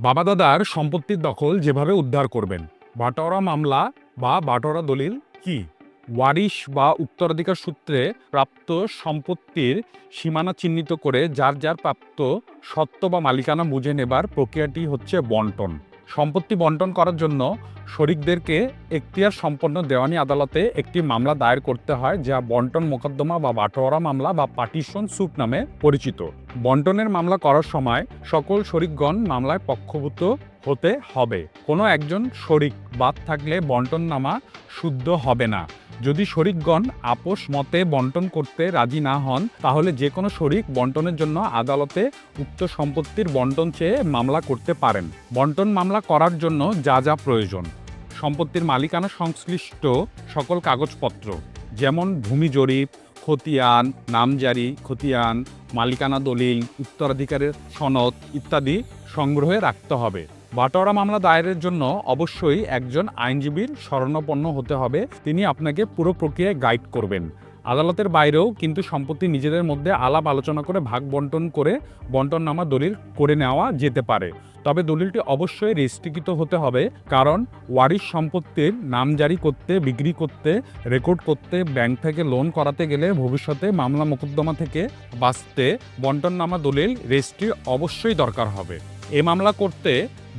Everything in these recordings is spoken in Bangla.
বাবা দাদার সম্পত্তির দখল যেভাবে উদ্ধার করবেন, বাটোয়ারা মামলা বা বাটোয়ারা দলিল কি? ওয়ারিশ বা উত্তরাধিকার সূত্রে প্রাপ্ত সম্পত্তির সীমানা চিহ্নিত করে যার যার প্রাপ্ত সত্ত্ব বা মালিকানা বুঝে নেবার প্রক্রিয়াটি হচ্ছে বন্টন। সম্পত্তি বন্টন করার জন্য শরিকদেরকে এখতিয়ার সম্পন্ন দেওয়ানি আদালতে একটি মামলা দায়ের করতে হয়, যা বন্টন মোকদ্দমা বা বাটোয়ারা মামলা বা পার্টিশন স্যুট নামে পরিচিত। বন্টনের মামলা করার সময় সকল শরিকগণ মামলায় পক্ষভূত হতে হবে। কোনো একজন শরিক বাদ থাকলে বন্টন নামা শুদ্ধ হবে না। যদি শরিকগণ আপোষ মতে বন্টন করতে রাজি না হন, তাহলে যে কোনো শরিক বন্টনের জন্য আদালতে উক্ত সম্পত্তির বন্টন চেয়ে মামলা করতে পারেন। বন্টন মামলা করার জন্য যা যা প্রয়োজন। সম্পত্তির মালিকানা সংশ্লিষ্ট সকল কাগজপত্র, যেমন ভূমি জরিপ, খতিয়ান, নামজারি, খতিয়ান, মালিকানা দলিল, উত্তরাধিকারের সনদ ইত্যাদি সংগ্রহে রাখতে হবে। বাটোয়ারা মামলা দায়েরের জন্য অবশ্যই একজন আইনজীবীর শরণাপন্ন হতে হবে। তিনি আপনাকে পুরো প্রক্রিয়ায় গাইড করবেন। আদালতের বাইরেও কিন্তু সম্পত্তি নিজেদের মধ্যে আলাপ আলোচনা করে ভাগ বন্টন করে বন্টননামা দলিল করে নেওয়া যেতে পারে। তবে দলিলটি অবশ্যই রেজিস্ট্রিকৃত হতে হবে কারণ ওয়ারিশ সম্পত্তির নাম জারি করতে, বিক্রি করতে, রেকর্ড করতে, ব্যাংক থেকে লোন করাতে গেলে ভবিষ্যতে মামলা মোকদ্দমা থেকে বাঁচতে বন্টননামা দলিল রেজিস্ট্রি অবশ্যই দরকার হবে। এ মামলা করতে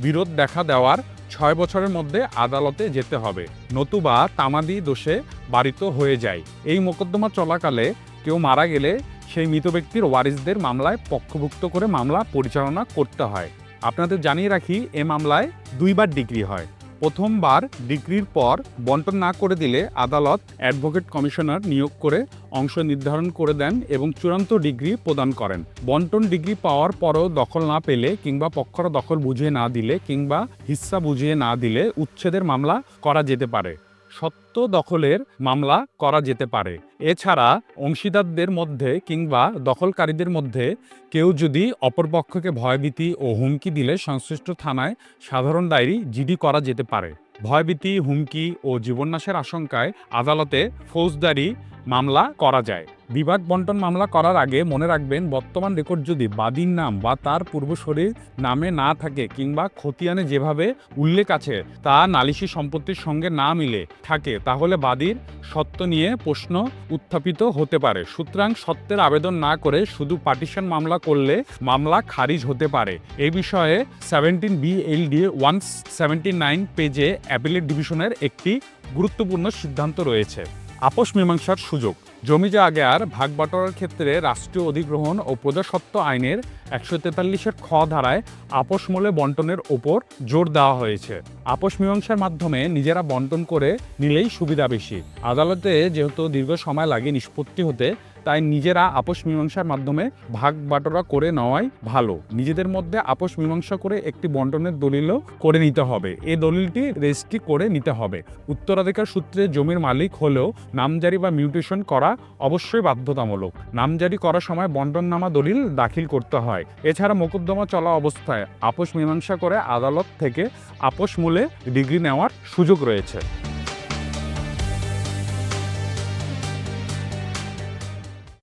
বিরোধ দেখা দেওয়ার ছয় বছরের মধ্যে আদালতে যেতে হবে। নতুবা তামাদি দোষে বাড়িত হয়ে যায়। এই মোকদ্দমা চলাকালে কেউ মারা গেলে সেই মৃত ব্যক্তির ওয়ারিসদের মামলায় পক্ষভুক্ত করে মামলা পরিচালনা করতে হয়। আপনাদের জানিয়ে রাখি, এ মামলায় দুইবার ডিগ্রি হয়। প্রথমবার ডিগ্রির পর বন্টন না করে দিলে আদালত অ্যাডভোকেট কমিশনার নিয়োগ করে অংশ নির্ধারণ করে দেন এবং চূড়ান্ত ডিগ্রি প্রদান করেন। বন্টন ডিগ্রি পাওয়ার পরও দখল না পেলে কিংবা পক্ষরা দখল বুঝিয়ে না দিলে কিংবা হিস্সা বুঝিয়ে না দিলে উচ্ছেদের মামলা করা যেতে পারে। সত্য দখলের মামলা করা যেতে পারে। এছাড়া অংশীদারদের মধ্যে কিংবা দখলকারীদের মধ্যে কেউ যদি অপরপক্ষকে ভয়ভীতি ও হুমকি দিলে সংশ্লিষ্ট থানায় সাধারণ ডায়েরি জিডি করা যেতে পারে। ভয়ভীতি, হুমকি ও জীবননাশের আশঙ্কায় আদালতে ফৌজদারি মামলা করা যায়। বিভাগ বন্টন মামলা করার আগে মনে রাখবেন, বর্তমান রেকর্ড যদি বাদীর নাম বা তার পূর্বশরীর নামে না থাকে কিংবা খতিয়ানে যেভাবে উল্লেখ আছে তা নালিশি সম্পত্তির সঙ্গে না মিলে থাকে, তাহলে বাদীর সত্য নিয়ে প্রশ্ন উত্থাপিত হতে পারে। সুতরাং সত্যের আবেদন না করে শুধু পার্টিশন মামলা করলে মামলা খারিজ হতে পারে। এই বিষয়ে seventeen B L D one seventy nine পেজে অ্যাপিলেট ডিভিশনের একটি গুরুত্বপূর্ণ সিদ্ধান্ত রয়েছে। আপোষ মীমাংসার সুযোগ। জমি জায়গার ভাগ বাটোয়ারার ক্ষেত্রে রাষ্ট্রীয় অধিগ্রহণ ও প্রজাসত্ব আইনের একশো তেতাল্লিশের খ ধারায় আপোষ মূল্যে বন্টনের ওপর জোর দেওয়া হয়েছে। আপোষ মীমাংসার মাধ্যমে নিজেরা বন্টন করে নিলেই সুবিধা বেশি। আদালতে যেহেতু দীর্ঘ সময় লাগে নিষ্পত্তি হতে, তাই নিজেরা আপোষ মীমাংসার মাধ্যমে ভাগ বাটোয়ারা করে নেওয়াই ভালো। নিজেদের মধ্যে আপোষ মীমাংসা করে একটি বন্টনের দলিলও করে নিতে হবে। এই দলিলটি রেজিস্ট্রি করে নিতে হবে। উত্তরাধিকার সূত্রে জমির মালিক হলেও নামজারি বা মিউটেশন করা অবশ্যই বাধ্যতামূলক। নামজারি করার সময় বন্টননামা দলিল দাখিল করতে হয়। এছাড়া মোকদ্দমা চলা অবস্থায় আপোষ মীমাংসা করে আদালত থেকে আপোষ মূলে ডিগ্রি নেওয়ার সুযোগ রয়েছে।